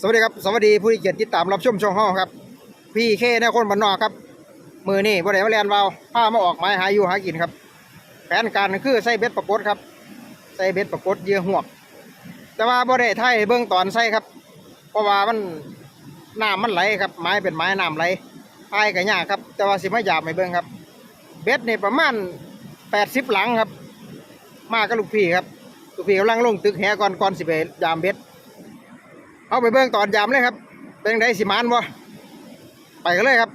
สวัสดีครับ สวัสดีผู้ที่เกียรติติดตามรับชมช่องห้องครับ พี่เคนคนบ้านนอกครับ มือนี่บ่ได้มาเรียนเบามาออกไม้หาอยู่หากินครับ แผนการคือใส่เบ็ดประกดครับใส่เบ็ดประกดเยื่อหวก แต่ว่าบ่ได้ไทยเบื้องตอนใส่ครับ เพราะว่ามันน้ำมันไหลครับ ไม้เป็นไม้น้ำไหลไทยก็ยากครับ แต่ว่าสิไมาหยาบไม่เบิ่งครับ เบ็ดนี่ประมาณแปดสิบหลังครับ มากับลูกพี่ครับลูกพี่กำลังลงตึกแหก่อนก่อนสิไปยามเบ็ด เอาไปเบิ่งตอนยามเลยครับ เป็นไงสิมานบ่ไปกันเลยครับ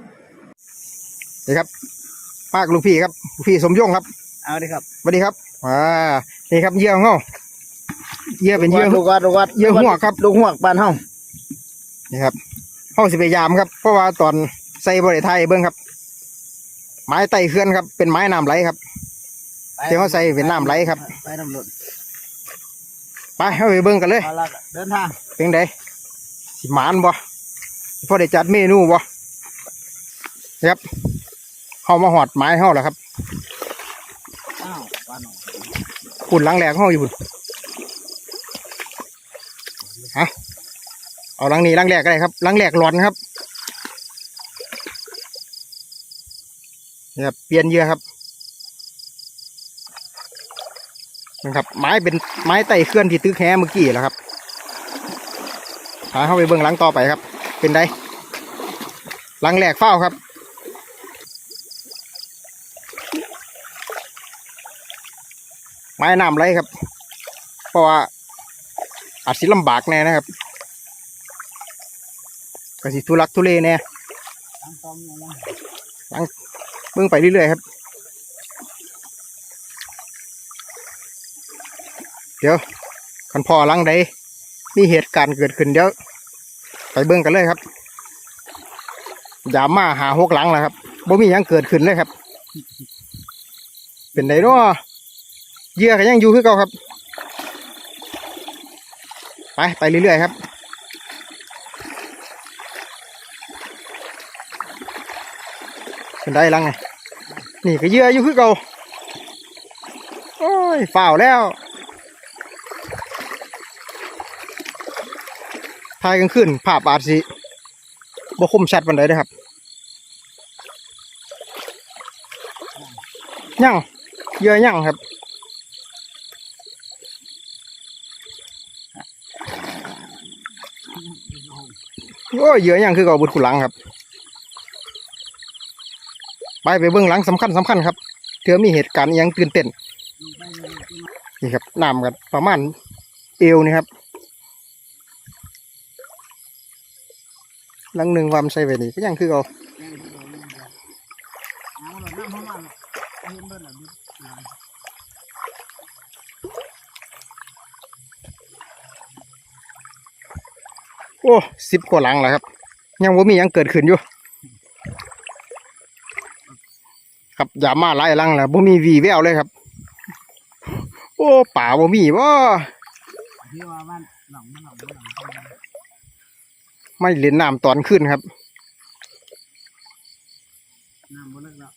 นี่ครับมากลูกพี่ครับลูกพี่สมยงครับเอาดิครับสวัสดีครับอ่านี่ครับเหยื่อของเราเหยื่อเป็นเหยื่อลูกวัดลูกวัดเหยื่อหัวกครับลูกหัวกบ้านเฮานี่ครับห้องสิไปยามครับ เพราะว่าตอนใส่บริไทยเบิ่งครับ ไม้ไต่เคลื่อนครับ เป็นไม้น้ำไหลครับเดี๋ยวเขาใส่เป็นน้ำไหลครับไปน้ำหล่นไปเอาไปเบิ่งกันเลยเอาละเดินทางเป็นไง สิหมานบ่พอได้จัดเมนูบ่ครับเข้ามาหอดไม้เข้าแล้วครับอ้าวบ้านหลังแหลกเข้าอยู่คุณฮะเอาหลังนี้หลังแหลกก็ได้ครับหลังแหลกหลอนครับนี่ครับเปลี่ยนเยื่อครับนะครับไม้เป็นไม้ไต่เคลื่อนที่ตึกแฮเมื่อกี้แหล้วครับ พาเข้าไปเบื้องหลังต่อไปครับ เป็นไดหลังแหลกเฝ้าครับไม้น้ำไรครับ เพราะว่าอาจสิลำบากแน่นะครับก็สิทุลักทุเลแน่ตั้งต้อมเนี่ยนะเบิ่งไปเรื่อยๆครับ เดี๋ยวคันพอลังใด มีเหตุการณ์เกิดขึ้นเดี๋ยวไปเบิ่งกันเลยครับอย่ามาหาหกหลังแล้วครับบ่มียังเกิดขึ้นเลยครับ เป็นไดเนาะเยื่อก็ยังอยู่คือเก่าครับ ไปไปเรื่อยๆครับเป็นได้ลังไงนี่ก็เยื่ออยู่คือเก่าโอ้ยฝ่าวแล้ว ถ่ายกลางคืนภาพอาจสิบ่คมชัดปานใดเด้อครับยังเยื่อยังครับโอ้ยเยื่อยังคือเก่าบุดขุหลังครับ ไปไปเบื้องหลังสำคัญสำคัญครับเถือมีเหตุการณ์ยังตื่นเต้นนี่ครับน้ำกันประมาณเอวนี่ครับ ลังหนึ่งวามใส่ไว้นี่ก็ยังคือเอาโอ้สิบกว่าหลังแล้วครับ ยังว่ามียังเกิดขึ้นอยู่ ครับอย่ามาไล่ลังแล้วบ่มีวีแววเลยครับ โอ้ป่าบ่มีบ่ที่ว่าบ้านหลังมันหลังมันหลัง ไม่เล่นน้ำตอนขึ้นครับน้ำบ่เลิกแล้ว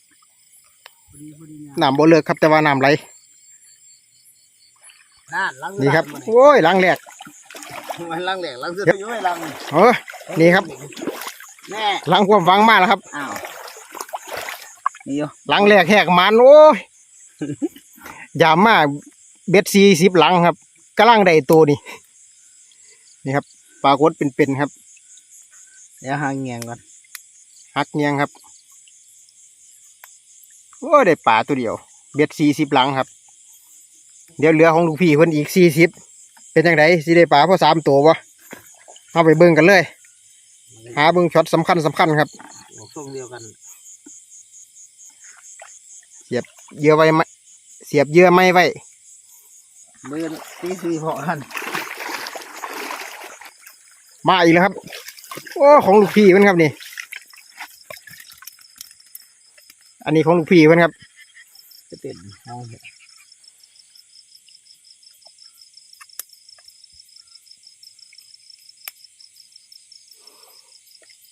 พอดีพอดีเนี่ยน้ำบ่เลิกครับแต่ว่าน้ำไหลนั่นหลังนี่ครับหลังโอ้ยหลังแรกมันหลังแหลกหลังเสื้ออยู่ไว้หลังเออนี่ครับแน่หลังความฟังมากแล้วครับอ้าวนี่อยู่หลังแรกแหกมันโอ้ยอย่ามาเบ็ดซีสิบหลังครับกำลังได้ตัวนี่นี่ครับปลากดเป็นๆครับ เดี๋ยวหางเงียงก่อนหักเนียงครับโอ้ยได้ปลาตัวเดียว เบ็ดสี่สิบหลังครับ เดี๋ยวเหลือของลูกพี่เพิ่นอีกสี่สิบเป็นยังไงสิได้ปลาพอสามตัววะเอาไปเบิ่งกันเลย หาเบิ่งช็อตสำคัญสำคัญครับช่วงเดียวกันเหยื่อไว้ไหมเสียบเหยื่อไม่ไว้เบิ่นตีสี่พอกันมาอีกแล้วครับ โอ้ของลูกพี่เพิ่นครับนี่ อันนี้ของลูกพี่เพิ่นครับจะเป็นห้อง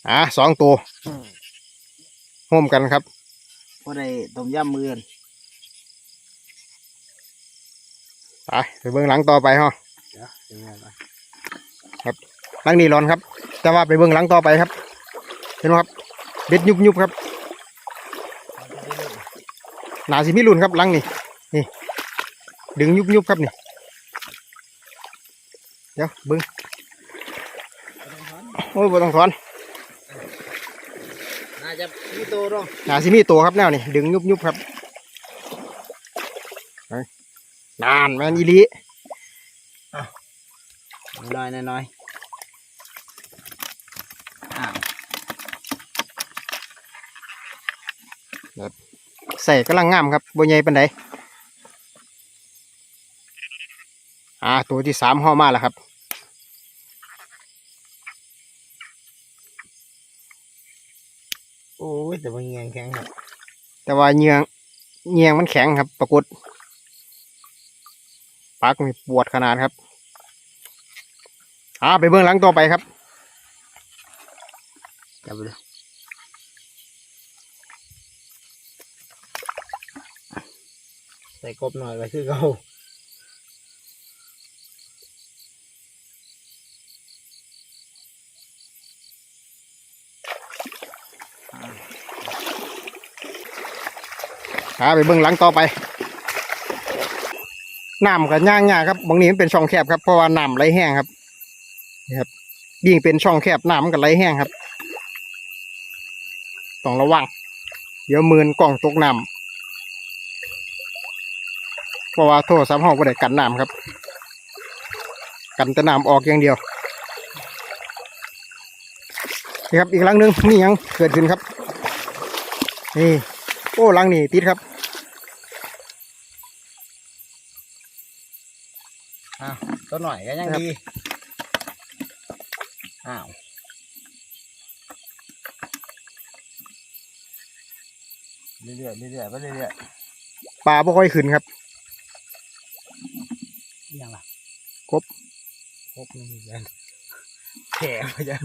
อ่าสองตัวร่วมกันครับพอได้ต้มยำมือกันไปไปเบื้องหลังต่อไปฮะเดี๋ยวเดี๋ยวไงก่อนหลังนี้ร้อนครับ แต่ว่าไปเบิ่งหลังต่อไปครับ เห็นไหมครับ เบ็ดยุบยุบครับหนาสิมีรุ่นครับหลังนี่นี่ ดึงยุบยุบครับนี่ เดี๋ยวเบิ่งโอ้ยบ่ต้องถอนน่าจะมีโตเนาะหนาสิมีตัวครับแนวนี่ดึงยุบยุบครับไปนานแมนอีหลีน้อยน้อยอ้าว ใส่กำลังงามครับบนใหญ่ปันไดอ่าตัวที่สามห่อมาแล้วครับโอ้ยแต่มันเงียงแข็งครับแต่ว่าเหงียงเหงียงมันแข็งครับ ปรากฏปากมีปวดขนาดครับอ่าไปเบื้องหลังต่อไปครับจับไปเลย ส่กบหน่อยก็คือเขาอ่าไปเบื้องหลังต่อไปน้ำกับย่างยาครับบางนี้มันเป็นช่องแคบครับเพราะว่าน้ำไหลแห้งครับนี่ครับยิ่งเป็นช่องแคบน้ำมันก็ไหลแห้งครับต้องระวังเดี๋ยวมือนกล่องตกน้ำ เพราะว่าโทรศัพท์ห้องก็ได้กันน้ำครับ กันแต่น้ำออกอย่างเดียวนี่ครับอีกหลังหนึงนี่ยังเกิดขึ้นครับ นี่โอ้หลังนี่ติดครับอ้าวตัวหน่อยก็ยังครับดีอ้าวเรื่อยๆเรื่อยๆไปเรื่อยปลาบ่ค่อยขึ้นครับ ๆยังล่ะกบกบนี่ยังแข็งไปจ้ะ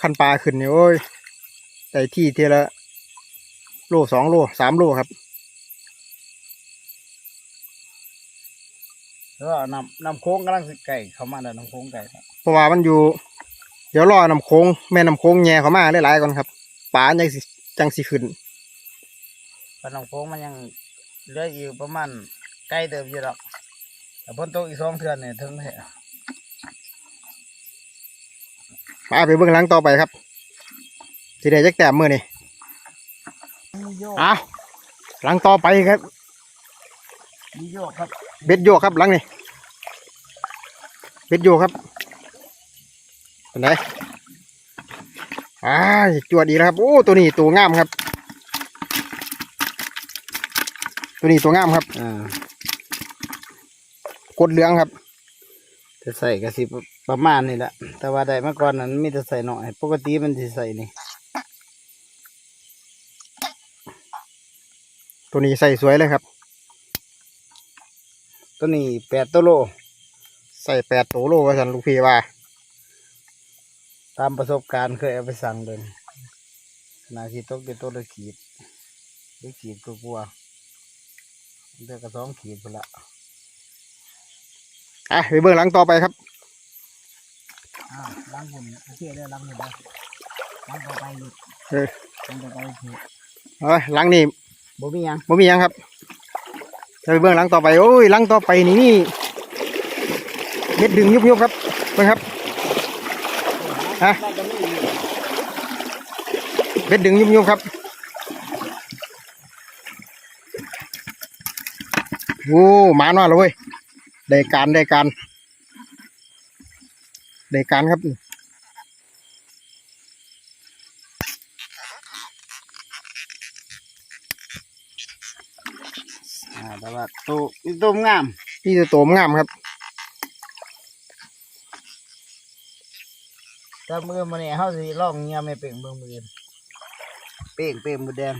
คันปลาขึ้นนี่โอ้ยแต่ที่เทละโลสองโลสามโลครับแล้วก็นำนำโค้งกำลังสิไก่เข้ามาแล้วนำโค้งไก่ครับเพราะว่ามันอยู่ เดี๋ยวรอน้ำโค้งแม่น้ำโค้งแย่เขามาหลายๆก่อนครับปลาจังสิจังสิขึ้นเพราะนำโค้งมันยังเหลืออยู่ประมาณใกล้เติมอยู่หรอก แต่พ้นตกอีกสองเทือนเนี่ยถึงแท้มาไปเบื้องหลังต่อไปครับสิได้จักแต้มมือนี่มีโยกอ้าวหลังต่อไปครับมีโยกครับ เบ็ดโยกครับหลังนี่เบ็ดโยกครับเป็นไงอ่าจวดดีแล้วครับ โอ้ ตัวนี้ตัวงามครับ ตัวนี้ตัวงามครับอ่า กดเหลืองครับจะใส่กระสิประมาณนี่แหละ แต่ว่าได้เมื่อก่อนนั้นมีแต่ใส่หน่อย ปกติมันจะใส่นี่ ตัวนี้ใส่สวยเลยครับ ตัวนี้แปดตัวโล ใส่แปดตัวโลว่าสันลูกพี่ว่า ตามประสบการณ์เคยเอาไปสั่งเลยขนาดที่ตกเป็นตัวละขีดหรือขีดก็กลัวเดือกระสองขีดไปละ อะไปเบื้องหลังต่อไปครับอ้าวล้างหุ่นโอเคได้ล้างหุ่นได้ล้างต่อไปอยู่เออล้างต่อไปคือเอ้ยหลังนี่บ่มีหยังบ่มีหยังครับจะไปเบื้องหลังต่อไปโอ้ยหลังต่อไปนี่นี่เม็ดดึงยุบยุบๆครับเบิ่งครับฮะน่าจะไม่มีเม็ดดึงยุบยุบๆครับโอ้หมาหน่อยเลยเว้ย ได้การได้การได้การครับอ่าแต่ว่าตัวนี่ตัวงามนี่จะโตมงามครับถ้ามือมันเนี่ยเขาสิลองเงียไม่เป่งเบิ่งมืออนเป่งเป่งมือแดง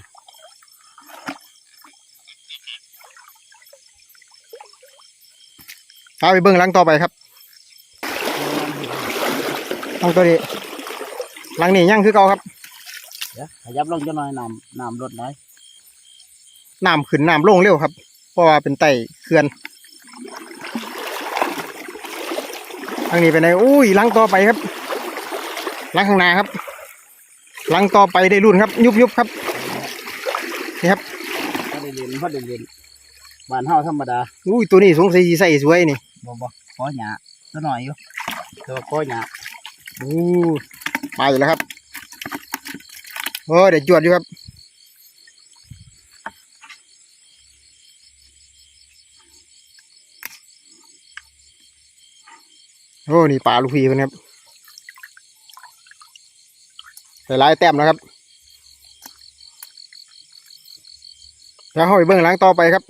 เอาไปเบื้องหลังต่อไปครับหลังตัวนี้หลังนี้ยังคือเก่าครับเดี๋ยวขยับลงจะหน่อยน้ำน้ำลดหน่อยน้ำขึ้นน้ำลงเร็วครับ เพราะว่าเป็นไต่เขื่อนทางนี้ไปไหนอุ้ยหลังต่อไปครับหลังข้างหน้าครับหลังต่อไปได้รุ่นครับ ยุบยุบครับนี่ครับพอได้เรียนพอได้เรียนบ้านเฮาธรรมดาอุ้ยตัวนี้สงสัยสิใส่สวยนี่ บ่บ่ขอหยาตัวหน่อยอยู่ต่ว่าขอหยาอู้มาอยู่แล้วครับโอ้เดี๋ยวจวดอยู่ครับโอ้นี่ปลาลูกพีมันครับใส่ลายแต้มนะครับแล้วห้อยเบื้องหลังต่อไปครับ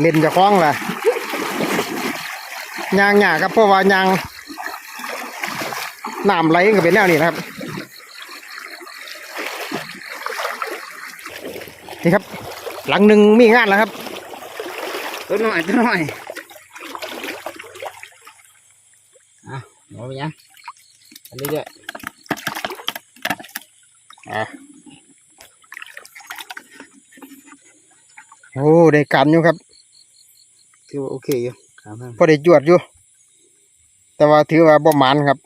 เล่นจะคล้องล่ะยางหยาครับเพราะว่ายางน้ำไหลก็เป็นแนวนี้นะครับ นี่ครับ หลังหนึ่งมีงานแล้วครับตัวหน่อยตัวหน่อยอะเอาไปยังอันนี้เด้ออะโอ้ ได้กันอยู่ครับ ถือว่าโอเคอยู่ครับผมพอได้จวดอยู่ แต่ว่าถือว่าบ่หมันครับ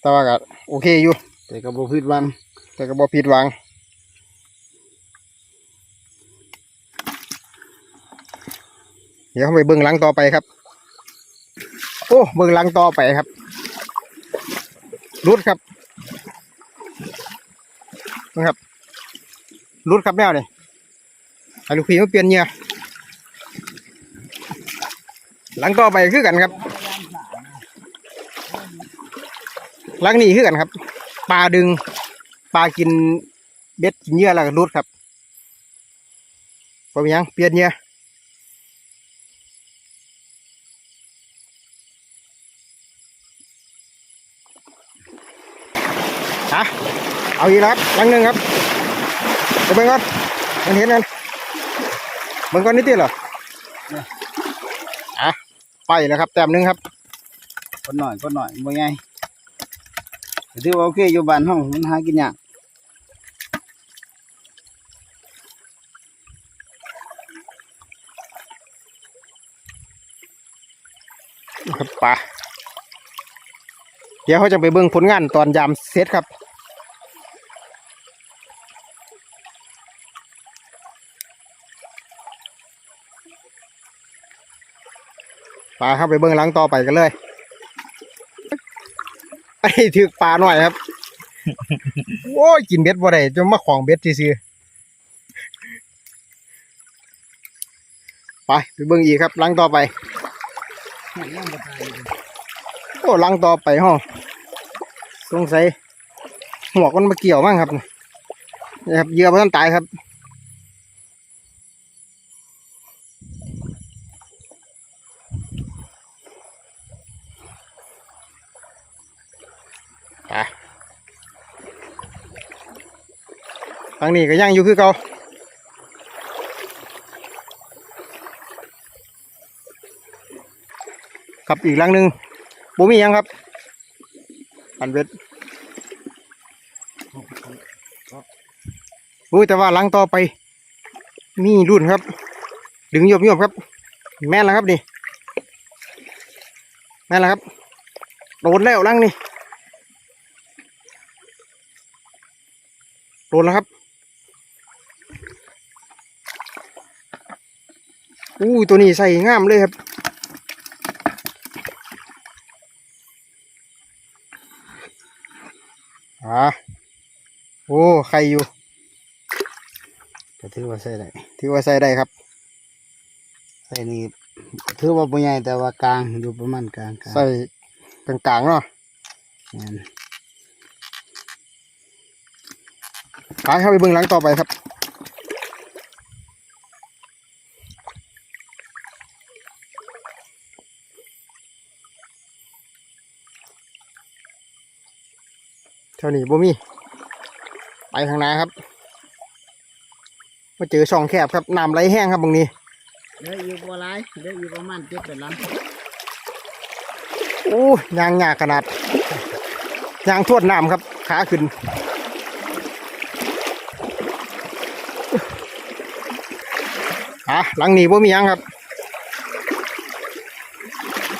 แต่ว่าก็โอเคอยู่ แต่ก็บ่ผิดหวัง แต่ก็บ่ผิดหวังเดี๋ยวเราไปเบื้องหลังต่อไปครับ โอ้เบื้องหลังต่อไปครับรุดครับนะครับรุดครับแมวนี่ให้ลูกพี่มาเปลี่ยนเหงื่อ หลังต่อไปคือกันครับ หลังนี้คือกันครับ ปลาดึง ปลากินเบ็ดกินเยื่อแล้วก็รุดครับพอมียังเปลี่ยนเยื่อฮะเอาอีกแล้วครับหลังหนึ่งครับไปเบิ่งก่อนมันเห็นกันเบิ่งก่อนนิดเดียวเหรอ ไปแล้วครับ แต้มหนึ่งครับคนหน่อยคนหน่อยบ่ไงก็ถือว่าโอเคอยู่บ้านเฮามันหากินยากครับปลาเดี๋ยวเขาจะไปเบิ่งผลงานตอนยามเซตครับ ปลาเข้าไปเบิ่งหลังต่อไปกันเลยไอ้ถือปลาหน่อยครับ โอ้ยกินเบ็ดบ่ได้จะมาของเบ็ดซื่อไปไปเบิ่งอีกครับหลังต่อไปโอ้ลังต่อไปห้องสงสัยหัวกมันมาเกี่ยวมั้งครับนี่ครับเหยื่อมันตายครับ ไปทางนี้ก็ยังอยู่คือเก่าครับอีกลังหนึ่งบ่มียังครับอันเวทอุ้ยแต่ว่าลังต่อไป มีรุ่นครับ ดึงโยบโยบครับ แม่นแล้วครับนี่แม่นแล้วครับโดนแล้วลังนี่ โด นแล้วครับอู้ยตัวนี้ใส่งามเลยครับ อ่า โอ้ใครอยู่ก็ถือว่าใช่ได้ที่ว่าใส่ได้ครับ ใส่นี่ถือว่าบ่ใหญ่แต่ว่ากลางอยู่ประมาณกลางกลางใส่กลางๆเนาะ แม่น ไปเข้าไปเบื้องหลังต่อไปครับเท่านี้บ่มี ไปข้างหน้าครับ มาเจอช่องแคบครับน้ำไหลแห้งครับตรงนี้เหลืออยู่บ่หลายเหลืออยู่ประมาณ7 8ลังโอ้ยางหยากขนาดยางทวดน้ำครับ ขาขึ้น อะหลังนี้บ่มีหยังครับ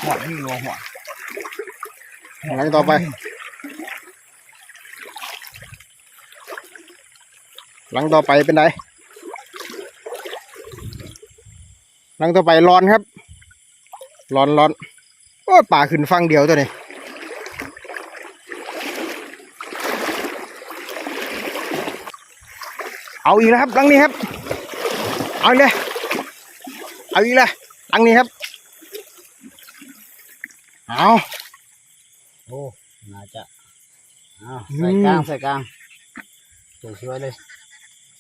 หัวนี่รัวหัวหลังต่อไป หลังต่อไปเป็นไงหลังต่อไปร้อนครับ ร้อนร้อนโอ้ยป่าขึ้นฟังเดียวตัวนี้เอาอีกแล้วครับหลังนี้ครับ เอาอีกเลย เอาอีกเลยหลังนี้ครับ เอาโอ้น่าจะอ้าวใส่กลางใส่กลางสวยๆเลย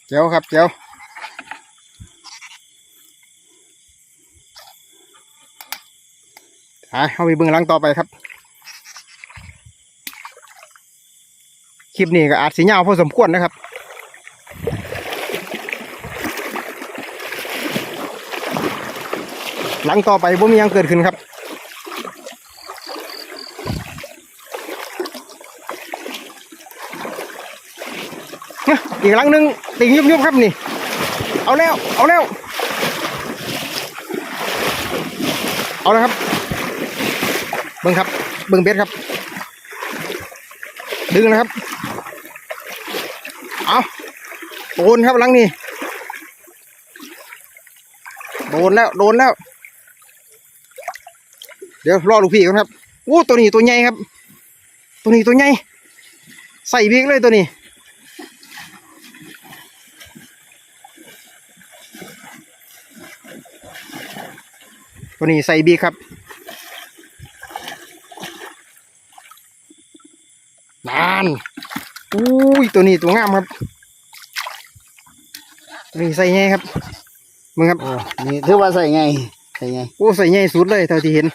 เจียวครับเจียวอะเอาไปเบื้องหลังต่อไปครับคลิปนี้ก็อาจสียาวพอสมควรนะครับ หลังต่อไปบ่มียังเกิดขึ้นครับเนี่ยอีกหลังหนึ่งติ่งยุบยุบๆครับนี่ เอาแล้ว เอาแล้ว เอาแล้วครับ เบิ้งครับ เบิ้งเบ็ดครับ ดึงนะครับ เอาโดนครับหลังนี้โดนแล้ว โดนแล้ว เดี๋ยวรอลูกพี่ก่อนครับอู้ตัวนี้ตัวใหญ่ครับ ตัวนี้ตัวใหญ่ใส่บิ๊กเลยตัวนี้ตัวนี้ใส่บีครับนานอุ้ยตัวนี้ตัวงามครับ ตัวนี้ใส่ไงครับมึงครับโอ้นี่ถือว่าใส่ไงใส่ไงโอ้ใส่ไงสุดเลยเท่าที่เห็น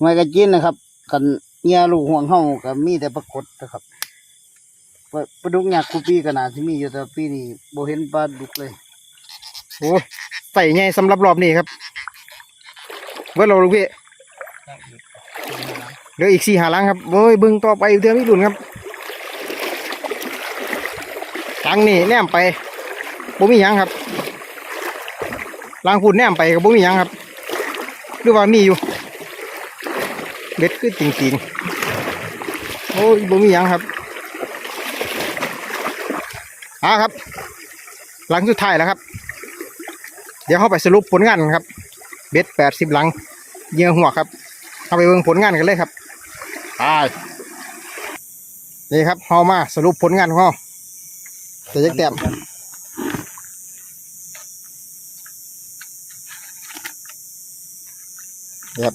ไม่กระจินนะครับกันเงียลูกห่วงเฮากับมีแต่ปรากฏนะครับปลาดุกหยักกูปีกันนาที่มีอยู่แต่ปีนี้บ่เห็นปลาดุกเลยโอ้ใส่ไงสำหรับรอบนี้ครับเว่าเราลูกพี่เหลืออีกสี่หาลังครับโอ้ยบึงต่อไปเดือนนี้ดุนครับลังนี่แนมไปบ่มีหยังครับลังพูดแนมไปกับบ่มีหยังครับหรือว่ามีอยู่ เบ็ดคือจริงๆ โอ้ยบ่มีหยังครับอ่าครับ หลังสุดท้ายแล้วครับ เดี๋ยวเข้าไปสรุปผลงานครับ เบ็ดแปดสิบหลังเยื่อหัวครับเอาไปเบิ่งผลงานกันเลยครับไปนี่ครับเอามาสรุปผลงานของเราจะยักแต้มนี่ครับ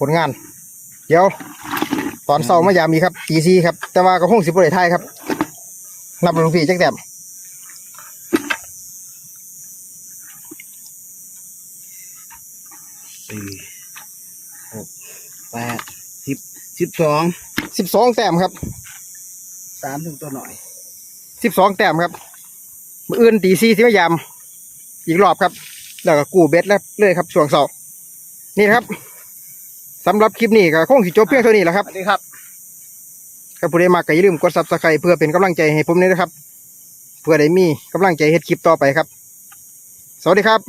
ผลงาน เดี๋ยว ตอนเสาร์มายามมีครับตีซีครับ แต่ว่าก็คงสิบริไทยครับ นับหลวงพี่จักแต้มสี่หกแปดสิบสิบสองสิบสองแต้มครับสามถึงตัวหน่อยสิบสองแต้มครับมืออื่นตีซีที่มายามอีกรอบครับ แล้วก็กู้เบ็ดแล้วเลยครับช่วงเสาร์นี่นะครับ สำหรับคลิปนี้ก็คงสิจบเพียงเท่านี้แหละครับสวัสดีครับถ้าผู้ใดมากก็อย่าลืมกดซับสไครต์เพื่อเป็นกำลังใจให้ผมด้วยนะครับ เพื่อได้มีกำลังใจเฮ็ดคลิปต่อไปครับ สวัสดีครับ